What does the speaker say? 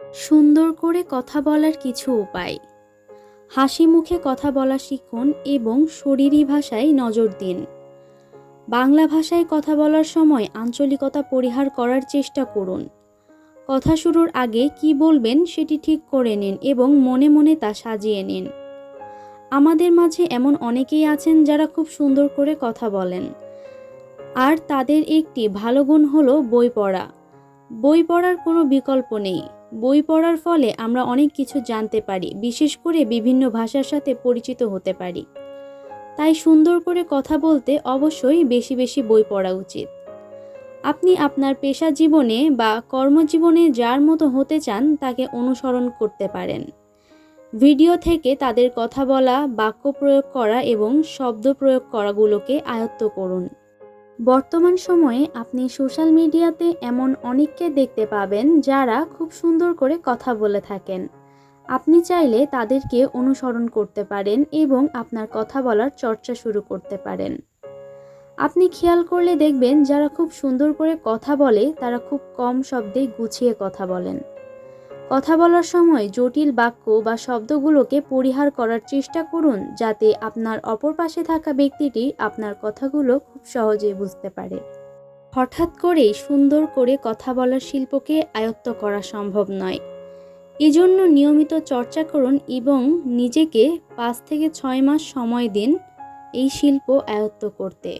সুন্দর করে কথা বলার কিছু উপায়। হাসি মুখে কথা বলা শিখুন এবং শরীরী ভাষায় নজর দিন। বাংলা ভাষায় কথা বলার সময় আঞ্চলিকতা পরিহার করার চেষ্টা করুন। কথা শুরুর আগে কি বলবেন সেটি ঠিক করে নিন এবং মনে মনে তা সাজিয়ে নিন। আমাদের মাঝে এমন অনেকেই আছেন যারা খুব সুন্দর করে কথা বলেন। আর তাদের একটি ভালো গুণ হলো বই পড়া। বই পড়ার কোনো বিকল্প নেই। বই পড়ার ফলে আমরা অনেক কিছু জানতে পারি, বিশেষ করে বিভিন্ন ভাষার সাথে পরিচিত হতে পারি। তাই সুন্দর করে কথা বলতে অবশ্যই বেশি বেশি বই পড়া উচিত। আপনি আপনার পেশা জীবনে বা কর্মজীবনে যার মতো হতে চান তাকে অনুসরণ করতে পারেন। ভিডিও থেকে তাদের কথা বলা, বাক্য প্রয়োগ করা এবং শব্দ প্রয়োগ করাগুলোকে আয়ত্ত করুন। বর্তমান সময়ে আপনি সোশ্যাল মিডিয়াতে এমন অনেককে দেখতে পাবেন যারা খুব সুন্দর করে কথা বলে থাকেন। আপনি চাইলে তাদেরকে অনুসরণ করতে পারেন এবং আপনার কথা বলার চর্চা শুরু করতে পারেন। আপনি খেয়াল করলে দেখবেন যারা খুব সুন্দর করে কথা বলে তারা খুব কম শব্দে গুছিয়ে কথা বলেন। কথা বলার সময় জটিল বাক্য বা শব্দগুলোকে পরিহার করার চেষ্টা করুন যাতে আপনার অপর পাশে থাকা ব্যক্তিটি আপনার কথাগুলো খুব সহজে বুঝতে পারে। হঠাৎ করেই সুন্দর করে কথা বলার শিল্পকে আয়ত্ত করা সম্ভব নয়। এজন্য নিয়মিত চর্চা করুন এবং নিজেকে পাঁচ থেকে ছয় মাস সময় দিন এই শিল্প আয়ত্ত করতে।